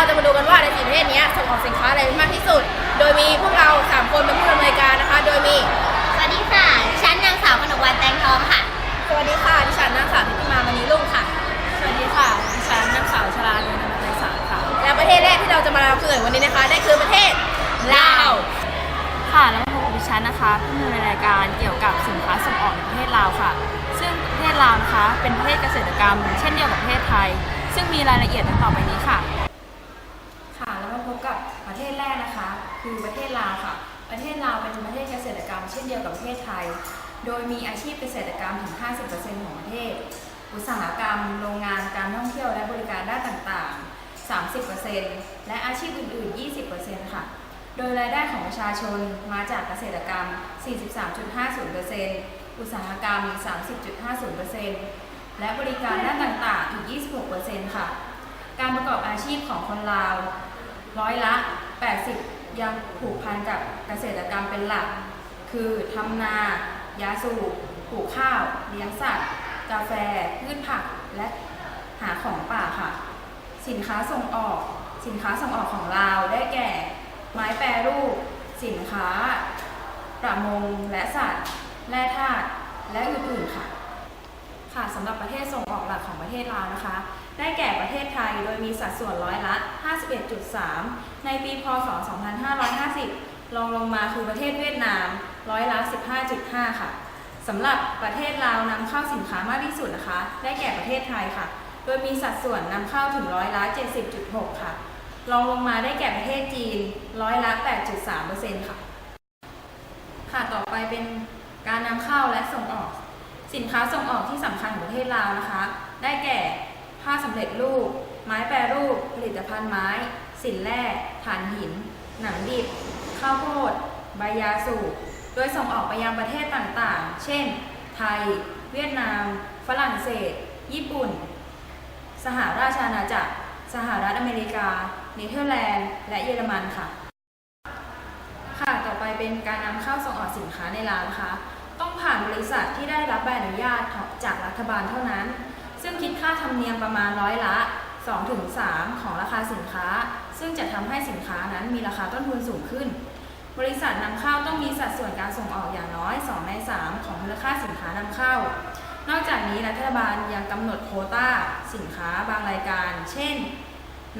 เราจะมาดูกันว่าในสี่ประเทศนี้ส่งออกสินค้าอะไรมากที่สุด โดยมีพวกเราสามคนเป็นผู้ดำเนินการนะคะ โดยมี สวัสดีค่ะดิฉันนางสาวกนกวันแตงทองค่ะ สวัสดีค่ะดิฉันนางสาวทิติมามณีรุ่งค่ะ สวัสดีค่ะดิฉันนางสาวชลาเนินในสารค่ะ และประเทศแรกที่เราจะมาเผยวันนี้นะคะได้คือประเทศลาว ค่ะ แล้วมาพบกับดิฉันนะคะผู้ดำเนินรายการเกี่ยวกับสินค้าส่งออกในประเทศลาวค่ะ ซึ่งประเทศลาวนะคะเป็นประเทศเกษตรกรรม เช่นเดียวกับประเทศไทย ซึ่งมีรายละเอียดดังต่อไปนี้ค่ะ ค่ะแล้วมาพบ กับประเทศแรกนะคะ คือประเทศลาวค่ะ ประเทศลาวเป็นประเทศเกษตรกรรมเช่นเดียวกับประเทศไทย โดยมีอาชีพเกษตรกรรมถึง 50%ของประเทศ อุตสาหกรรม โรงงานการท่องเที่ยวและบริการด้านต่างๆ 30%และอาชีพอื่นๆ 20%ค่ะ โดยรายได้ของประชาชนมาจากเกษตรกรรม 43.50%อุตสาหกรรม 30.50%และบริการด้านต่างๆ อีก 26%ค่ะการประกอบอาชีพของคนลาว ร้อยละ 80 ยังผูกพันกับเกษตรกรรมเป็นหลัก คือทำนา ยาสูบปลูกข้าว เลี้ยงสัตว์ กาแฟ พืชผัก และหาของป่าค่ะ สินค้าส่งออก สินค้าส่งออกของลาวได้แก่ ไม้แปรรูป สินค้า ประมง และสัตว์ แร่ธาตุ และอื่นๆค่ะ ค่ะสำหรับประเทศส่งออกหลักของประเทศลาวนะคะ ได้แก่ประเทศไทยโดยมีสัดส่วนร้อยละ 51.3 ในปีพศ 2550 รองลงมาคือประเทศเวียดนามร้อยละ 15.5 ค่ะสำหรับประเทศลาวนำเข้าสินค้ามากที่สุดนะคะ ได้แก่ประเทศไทยค่ะ โดยมีสัดส่วนนำเข้าถึงร้อยละ 70.6 ค่ะ รองลงมาได้แก่ประเทศจีนร้อยละ 8.3%ค่ะ ค่ะต่อไปเป็นการนำเข้าและส่งออก สินค้าส่งออกที่สำคัญของประเทศลาวนะคะ ได้แก่ ผ้าสำเร็จรูป ไม้แปรรูป ผลิตภัณฑ์ไม้ สินแร่ถ่านหิน หนังดิบ ข้าวโพดใบยาสูบ โดยส่งออกไปยังประเทศต่างๆ เช่น ไทย เวียดนาม ฝรั่งเศส ญี่ปุ่น สหราชอาณาจักร สหรัฐอเมริกา เนเธอร์แลนด์ และเยอรมันค่ะ ค่ะ ต่อไปเป็นการนำเข้าส่งออกสินค้าในลาวนะคะ ต้องผ่านบริษัทที่ได้รับใบอนุญาตจากรัฐบาลเท่านั้น ซึ่งคิดค่าธรรมเนียมประมาณร้อยละ 2-3 ของราคาสินค้า ซึ่งจะทำให้สินค้านั้นมีราคาต้นทุนสูงขึ้น บริษัทนำเข้าต้องมีสัดส่วนการส่งออกอย่างน้อย 2 ใน 3 ของมูลค่าสินค้านำเข้า นอกจากนี้รัฐบาลยังกำหนดโคต้า สินค้าบางรายการ เช่น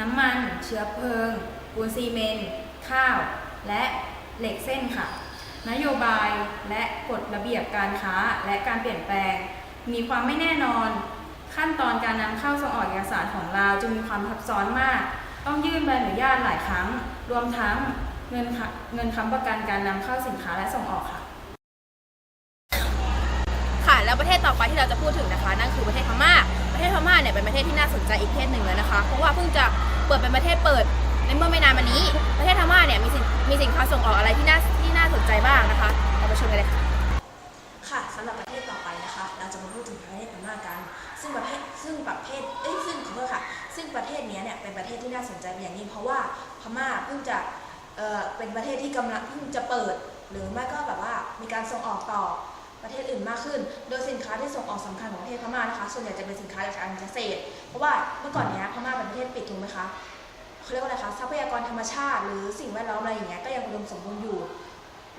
น้ำมัน เชื้อเพลิงปูนซีเมนต์ข้าว และเหล็กเส้นค่ะ นโยบายและกฎระเบียบการค้าและการเปลี่ยนแปลง มีความไม่แน่นอน ขั้นตอนการนำเข้าส่งออกเอกสารของเราวจึงมีความซับซ้อนมาก ต้องยื่นใบอนุญาตหลายครั้ง รวมทั้งเงินค่ะเงินค้ำประกันการนำเข้าสินค้าและส่งออกค่ะ ค่ะ แล้วประเทศต่อไปที่เราจะพูดถึงนะคะ นั่นคือประเทศพม่า ประเทศพม่าเนี่ยเป็นประเทศที่น่าสนใจอีกประเทศหนึ่งเลยนะคะ เพราะว่าเพิ่งจะเปิดเป็นประเทศเปิดในเมื่อไม่นานมานี้ ประเทศพม่าเนี่ยมีสินมีสินค้าส่งออกอะไรที่น่าที่น่าสนใจบ้างนะคะเราไปชมกันเลยค่ะค่ะสำหรับประเทศต่อไปนะคะ เราจะมาพูดถึงประเทศพม่ากัน ซึ่งประเภทซึ่งประเทศเอ้ยซึ่งขอโทษค่ะ ซึ่งประเทศเนี้ยเนี่ยเป็นประเทศที่น่าสนใจเป็นอย่างยิ่งเพราะว่าพม่าเพิ่งจะเอ่อเป็นประเทศที่กำลังเพิ่งจะเปิด หรือไม่ก็แบบว่ามีการส่งออกต่อประเทศอื่นมากขึ้น โดยสินค้าที่ส่งออกสำคัญของประเทศพม่านะคะ ส่วนใหญ่จะเป็นสินค้าจากการเกษตร เพราะว่าเมื่อก่อนเนี้ยพม่าเป็นประเทศปิดถูกไหมคะเขาเรียกว่าอะไรคะทรัพยากรธรรมชาติ หรือสิ่งแวดล้อมอะไรอย่างเงี้ยก็ยังอุดมสมบูรณ์อยู่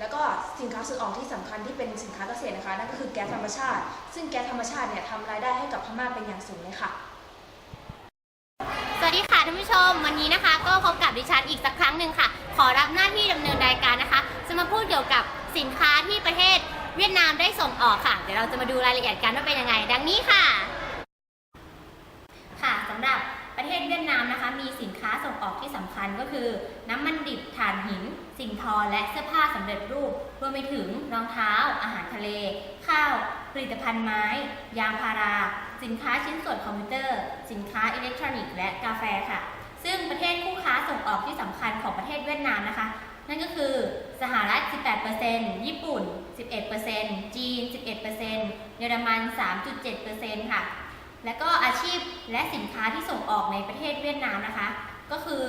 แล้วก็สินค้าส่งออกที่สำคัญที่เป็นสินค้าเกษตรนะคะนั่นก็คือแก๊สธรรมชาติ ซึ่งแก๊สธรรมชาติเนี่ยทำรายได้ให้กับพม่าเป็นอย่างสูงเลยค่ะ สวัสดีค่ะท่านผู้ชม วันนี้นะคะ ก็พบกับดิฉันอีกสักครั้งหนึ่งค่ะ ขอรับหน้าที่ดำเนินรายการนะคะ จะมาพูดเกี่ยวกับสินค้าที่ประเทศเวียดนามได้ส่งออกค่ะ เดี๋ยวเราจะมาดูรายละเอียดกันว่าเป็นยังไง ดังนี้ค่ะ ค่ะสำหรับ ประเทศเวียดนามนะคะ มีสินค้าส่งออกที่สำคัญก็คือ น้ำมันดิบถ่านหิน สิ่งทอและเสื้อผ้าสำเร็จรูป รวมไปถึงรองเท้า อาหารทะเล ข้าว ผลิตภัณฑ์ไม้ ยางพารา สินค้าชิ้นส่วนคอมพิวเตอร์ สินค้าอิเล็กทรอนิกส์และกาแฟค่ะ ซึ่งประเทศคู่ค้าส่งออกที่สำคัญของประเทศเวียดนามนะคะ นั่นก็คือสหรัฐ 18%ญี่ปุ่น 11%จีน 11%เยอรมัน 3.7%ค่ะ และก็อาชีพและสินค้าที่ส่งออกในประเทศเวียดนามนะคะ ก็คือ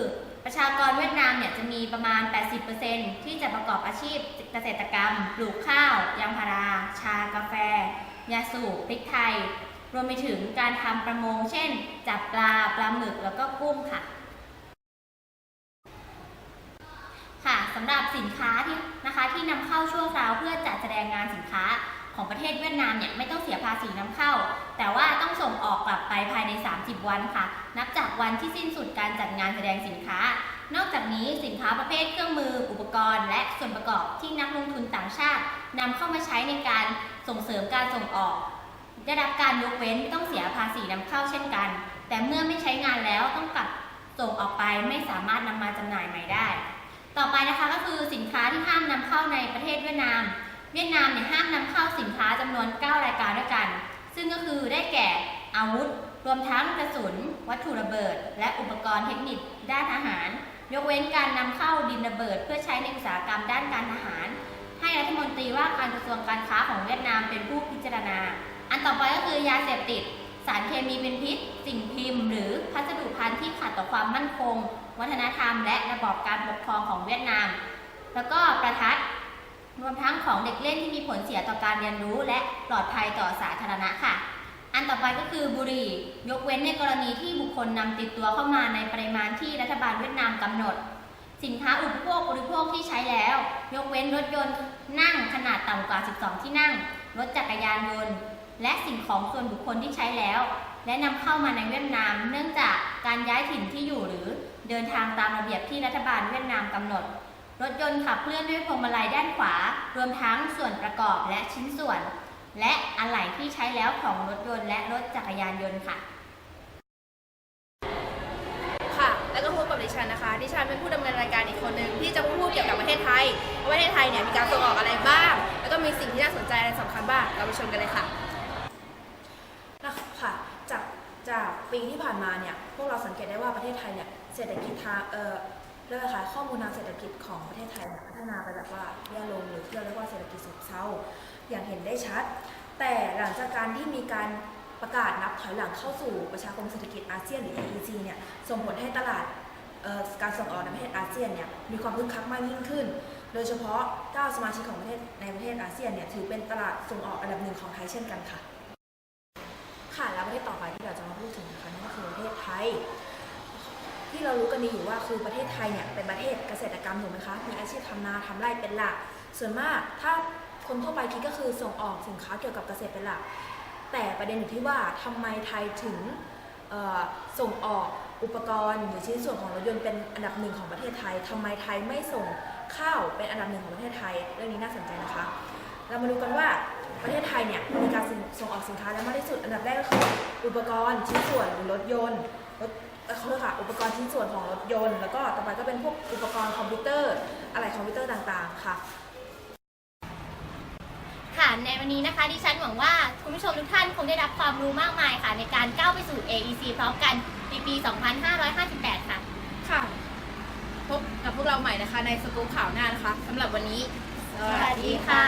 ประชากรเวียดนามเนี่ยจะมีประมาณ 80%ที่จะประกอบอาชีพเกษตรกรรม ปลูกข้าว ยางพารา ชากาแฟ ยาสูบ พริกไทย รวมไปถึงการทำประมง เช่น จับปลา ปลาหมึก แล้วก็กุ้งค่ะ ค่ะสำหรับสินค้าที่นะคะที่นำเข้าช่วงราวเพื่อจัดแสดงงานสินค้า ของประเทศเวียดนามเนี่ยไม่ต้องเสียภาษีนำเข้า แต่ว่าต้องส่งออกกลับไปภายใน 30 วันค่ะ นับจากวันที่สิ้นสุดการจัดงานแสดงสินค้า นอกจากนี้สินค้าประเภทเครื่องมือ อุปกรณ์ และส่วนประกอบที่นักลงทุนต่างชาตินำเข้ามาใช้ในการส่งเสริมการส่งออก ได้รับการยกเว้นไม่ต้องเสียภาษีนำเข้าเช่นกัน แต่เมื่อไม่ใช้งานแล้วต้องกลับส่งออกไปไม่สามารถนำมาจำหน่ายใหม่ได้ ต่อไปนะคะก็คือสินค้าที่ห้ามนำเข้าในประเทศเวียดนาม เวียดนามเนี่ยห้ามนำเข้าสินค้าจำนวน 9 รายการด้วยกัน ซึ่งก็คือได้แก่อาวุธ รวมทั้งกระสุน วัตถุระเบิด และอุปกรณ์เทคนิคด้านทหาร ยกเว้นการนำเข้าดินระเบิด เพื่อใช้ในอุตสาหกรรมด้านการทหาร ให้รัฐมนตรีว่าการกระทรวงการค้าของเวียดนามเป็นผู้พิจารณา อันต่อไปก็คือยาเสพติด สารเคมีเป็นพิษ สิ่งพิมพ์ หรือพัสดุพันธุ์ที่ขัดต่อความมั่นคง วัฒนธรรม และระบอบการปกครองของเวียดนาม แล้วก็ประทัด รวมทั้งของเด็กเล่นที่มีผลเสียต่อการเรียนรู้ และปลอดภัยต่อสาธารณะค่ะ อันต่อไปก็คือบุหรี่ ยกเว้นในกรณีที่บุคคลนำติดตัวเข้ามาในปริมาณที่รัฐบาลเวียดนามกำหนด สินค้าอุปโภคบริโภคที่ใช้แล้ว ยกเว้นรถยนต์นั่งขนาดต่ำกว่า 12 ที่นั่ง รถจักรยานยนต์ และสิ่งของส่วนบุคคลที่ใช้แล้ว และนำเข้ามาในเวียดนาม เนื่องจากการย้ายถิ่นที่อยู่หรือเดินทางตามระเบียบที่รัฐบาลเวียดนามกำหนด รถยนต์ขับเคลื่อนด้วยพวงมาลัยด้านขวา รวมทั้งส่วนประกอบและชิ้นส่วน และอะไหล่ที่ใช้แล้วของรถยนต์และรถจักรยานยนต์ค่ะ ค่ะ แล้วก็พบกับดิฉันนะคะ ดิฉันเป็นผู้ดำเนินรายการอีกคนหนึ่งที่จะพูดเกี่ยวกับประเทศไทยว่าประเทศไทยเนี่ยมีการส่งออกอะไรบ้าง แล้วก็มีสิ่งที่น่าสนใจอะไรสำคัญบ้าง เราไปชมกันเลยค่ะนะคะค่ะ จากจากปีที่ผ่านมาเนี่ย พวกเราสังเกตได้ว่าประเทศไทยเนี่ย เศรษฐกิจทางเอ่อ เรียกว่าอะไรคะข้อมูลทางเศรษฐกิจของประเทศไทยพัฒนาไปแบบว่าแย่ลงหรือที่เราเรียกว่าเศรษฐกิจซบเซาอย่างเห็นได้ชัด แต่หลังจากการที่มีการประกาศนับถอยหลังเข้าสู่ประชาคมเศรษฐกิจอาเซียนหรือ AEC เนี่ยส่งผลให้ตลาดการส่งออกในประเทศอาเซียนเนี่ยมีความคึกคักมากยิ่งขึ้น โดยเฉพาะ 9 สมาชิกของประเทศในประเทศอาเซียนเนี่ยถือเป็นตลาดส่งออกอันดับหนึ่งของไทยเช่นกันค่ะ ค่ะ แล้วประเทศต่อไปที่เราจะมาพูดถึงนะคะนั่นก็คือประเทศไทย ที่เรารู้กันดีอยู่ว่าคือประเทศไทยเนี่ยเป็นประเทศเกษตรกรรมถูกไหมคะ มีอาชีพทำนาทำไร่เป็นหลัก ส่วนมากถ้าคนทั่วไปคิดก็คือส่งออกสินค้าเกี่ยวกับเกษตรเป็นหลัก แต่ประเด็นอยู่ที่ว่าทำไมไทยถึงส่งออกอุปกรณ์หรือชิ้นส่วนของรถยนต์เป็นอันดับหนึ่งของประเทศไทยทำไมไทยไม่ส่งข้าวเป็นอันดับหนึ่งของประเทศไทย เรื่องนี้น่าสนใจนะคะ เรามาดูกันว่าประเทศไทยเนี่ยมีการส่งออกสินค้าแล้วมากที่สุด อันดับแรกก็คืออุปกรณ์ชิ้นส่วนหรือรถยนต์รถ เอ่อเขาเรียกค่ะอุปกรณ์ชิ้นส่วนของรถยนต์ แล้วก็ต่อไปก็เป็นพวกอุปกรณ์คอมพิวเตอร์อะไรคอมพิวเตอร์ต่างๆค่ะ ค่ะในวันนี้นะคะดิฉันหวังว่าคุณผู้ชมทุกท่านคงได้รับความรู้มากมายค่ะ ในการก้าวไปสู่ AEC พร้อมกันในปี 2558 ค่ะ ค่ะ พบกับพวกเราใหม่นะคะในสกู๊ปข่าวหน้านะคะสำหรับวันนี้ สวัสดีค่ะ